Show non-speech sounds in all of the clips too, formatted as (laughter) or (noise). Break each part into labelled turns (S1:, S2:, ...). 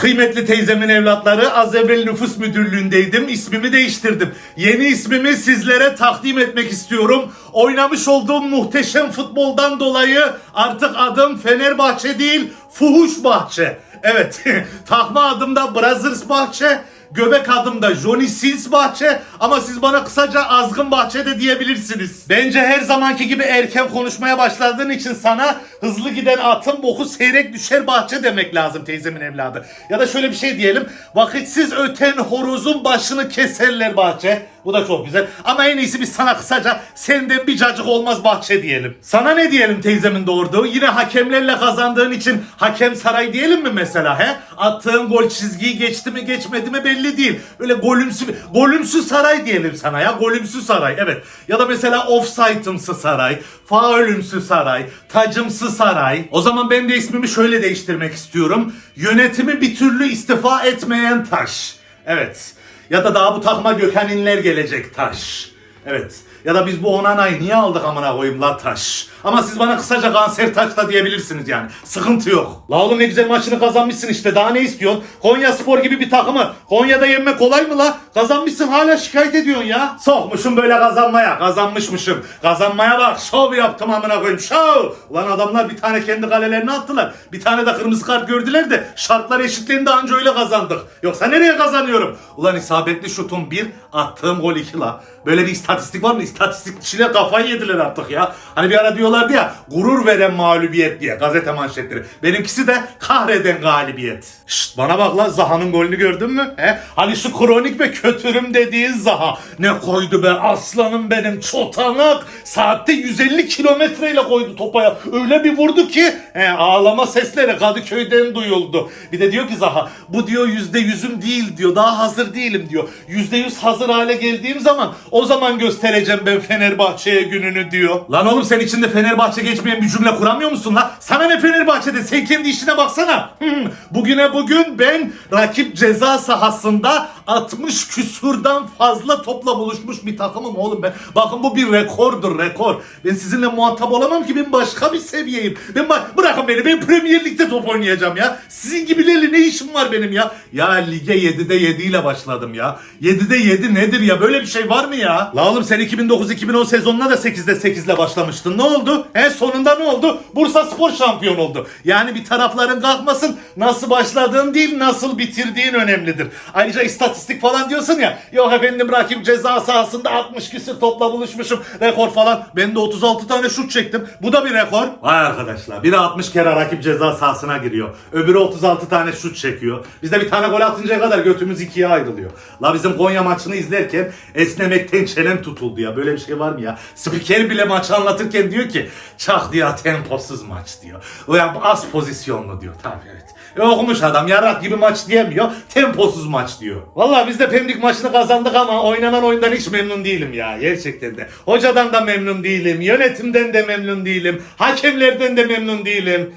S1: Kıymetli teyzemin evlatları az evvel nüfus müdürlüğündeydim. İsmimi değiştirdim. Yeni ismimi sizlere takdim etmek istiyorum. Oynamış olduğum muhteşem futboldan dolayı artık adım Fenerbahçe değil Fuhuş Bahçe. Evet (laughs) takma adım da Brothers Bahçe. Göbek adım da Johnny Sins Bahçe ama siz bana kısaca Azgın Bahçe de diyebilirsiniz. Bence her zamanki gibi erken konuşmaya başladığın için sana hızlı giden atın boku seyrek düşer bahçe demek lazım teyzemin evladı. Ya da şöyle bir şey diyelim. Vakitsiz öten horozun başını keserler bahçe. Bu da çok güzel. Ama en iyisi biz sana kısaca senden bir cacık olmaz bahçe diyelim. Sana ne diyelim teyzemin doğurduğu? Yine hakemlerle kazandığın için hakem saray diyelim mi mesela he? Attığın gol çizgiyi geçti mi geçmedi mi belli değil. Öyle golümsü, golümsü saray diyelim sana ya. Golümsü saray evet. Ya da mesela offside'ımsı saray, faulümsü saray, tacımsı saray. O zaman ben de ismimi şöyle değiştirmek istiyorum. Yönetimi bir türlü istifa etmeyen taş. Evet. Ya da daha bu takma Gökhan İnler gelecek taş. Evet. Ya da biz bu Onana'yı niye aldık amına koyayım la taş. Ama siz bana kısaca kanser taş da diyebilirsiniz yani. Sıkıntı yok. La oğlum ne güzel maçını kazanmışsın işte. Daha ne istiyorsun? Konya Spor gibi bir takımı Konya'da yenmek kolay mı la? Kazanmışsın hala şikayet ediyorsun ya. Sokmuşum böyle kazanmaya. Kazanmışmışım. Kazanmaya bak. Şov yaptım amına koyayım. Şov. Ulan adamlar bir tane kendi kalelerine attılar. Bir tane de kırmızı kart gördüler de şartlar eşitliğinde anca öyle kazandık. Yoksa nereye kazanıyorum? Ulan isabetli şutum bir, attığım gol iki la. Böyle bir istatistik var mı? İstatistikçiler kafayı yediler artık ya. Hani bir ara diyorlardı ya gurur veren mağlubiyet diye gazete manşetleri. Benimkisi de kahreden galibiyet. Şşt bana bak lan Zaha'nın golünü gördün mü? He? Hani şu kronik ve kötürüm dediğin Zaha. Ne koydu be aslanım benim çotanak. Saatte 150 kilometreyle koydu topaya. Öyle bir vurdu ki he, ağlama sesleri Kadıköy'den duyuldu. Bir de diyor ki Zaha bu diyor yüzde yüzüm değil diyor. Daha hazır değilim diyor. Yüzde yüz hazır hale geldiğim zaman o zaman göstereceğim ben Fenerbahçe'ye gününü diyor. Lan oğlum sen içinde Fenerbahçe geçmeyen bir cümle kuramıyor musun lan? Sana ne Fenerbahçe'de? Sen kendi işine baksana. Hmm, (laughs) Bugüne bugün ben rakip ceza sahasında 60 küsurdan fazla topla buluşmuş bir takımım oğlum ben. Bakın bu bir rekordur rekor. Ben sizinle muhatap olamam ki ben başka bir seviyeyim. Ben ba- bırakın beni ben Premier Lig'de top oynayacağım ya. Sizin gibilerle ne işim var benim ya? Ya lige 7'de 7 ile başladım ya. 7'de 7 nedir ya? Böyle bir şey var mı ya? La oğlum sen 2009-2010 sezonuna da 8'de 8 ile başlamıştın. Ne oldu? He sonunda ne oldu? Bursa Spor şampiyon oldu. Yani bir tarafların kalkmasın. Nasıl başladığın değil nasıl bitirdiğin önemlidir. Ayrıca istatistik falan diyorsun ya. Yok efendim rakip ceza sahasında 60 küsür topla buluşmuşum. Rekor falan. Ben de 36 tane şut çektim. Bu da bir rekor. Vay arkadaşlar. Biri 60 kere rakip ceza sahasına giriyor. Öbürü 36 tane şut çekiyor. Biz de bir tane gol atıncaya kadar götümüz ikiye ayrılıyor. La bizim Konya maçını izlerken esnemekten çenem tutuldu ya. Böyle bir şey var mı ya? Spiker bile maçı anlatırken diyor ki çak diyor temposuz maç diyor. Ulan az pozisyonlu diyor. Tabii evet. E, okumuş adam yarak gibi maç diyemiyor. Temposuz maç diyor. Vallahi biz de Pendik maçını kazandık ama oynanan oyundan hiç memnun değilim ya. Gerçekten de. Hocadan da memnun değilim. Yönetimden de memnun değilim. Hakemlerden de memnun değilim.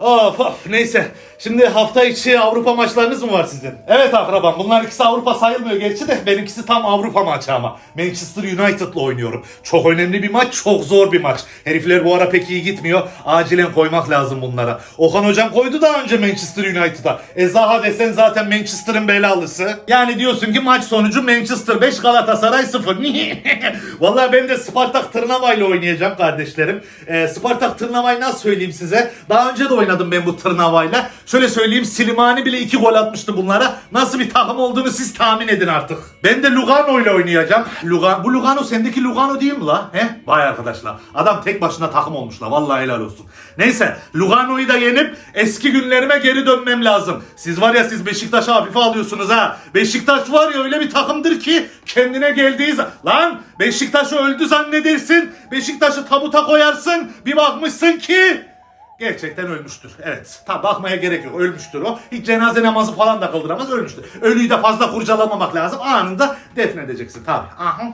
S1: Of of neyse. Şimdi hafta içi Avrupa maçlarınız mı var sizin? Evet akrabam bunlar ikisi Avrupa sayılmıyor gerçi de benimkisi tam Avrupa maçı ama. Manchester United'la oynuyorum. Çok önemli bir maç, çok zor bir maç. Herifler bu ara pek iyi gitmiyor. Acilen koymak lazım bunlara. Okan hocam koydu daha önce Manchester United'a. E Zaha desen zaten Manchester'ın belalısı. Yani diyorsun ki maç sonucu Manchester 5 Galatasaray 0. (laughs) Vallahi ben de Spartak Tırnava ile oynayacağım kardeşlerim. E, Spartak Tırnava'yı nasıl söyleyeyim size? Daha önce de oynadım ben bu Tırnava'yla. Şöyle söyleyeyim Silimani bile 2 gol atmıştı bunlara. Nasıl bir takım olduğunu siz tahmin edin artık. Ben de Lugano ile oynayacağım. Lugano, bu Lugano sendeki Lugano değil mi la? He? Vay arkadaşlar. Adam tek başına takım olmuş la. Vallahi helal olsun. Neyse Lugano'yu da yenip eski günlerime geri dönmem lazım. Siz var ya siz Beşiktaş'ı hafife alıyorsunuz ha. Beşiktaş var ya öyle bir takımdır ki kendine geldiği. Lan Beşiktaş'ı öldü zannedersin. Beşiktaş'ı tabuta koyarsın. Bir bakmışsın ki Gerçekten ölmüştür. Evet. Tabi bakmaya gerek yok. Ölmüştür o. Hiç cenaze namazı falan da kıldıramaz. Ölmüştür. Ölüyü de fazla kurcalamamak lazım. Anında defnedeceksin tabi. Aha.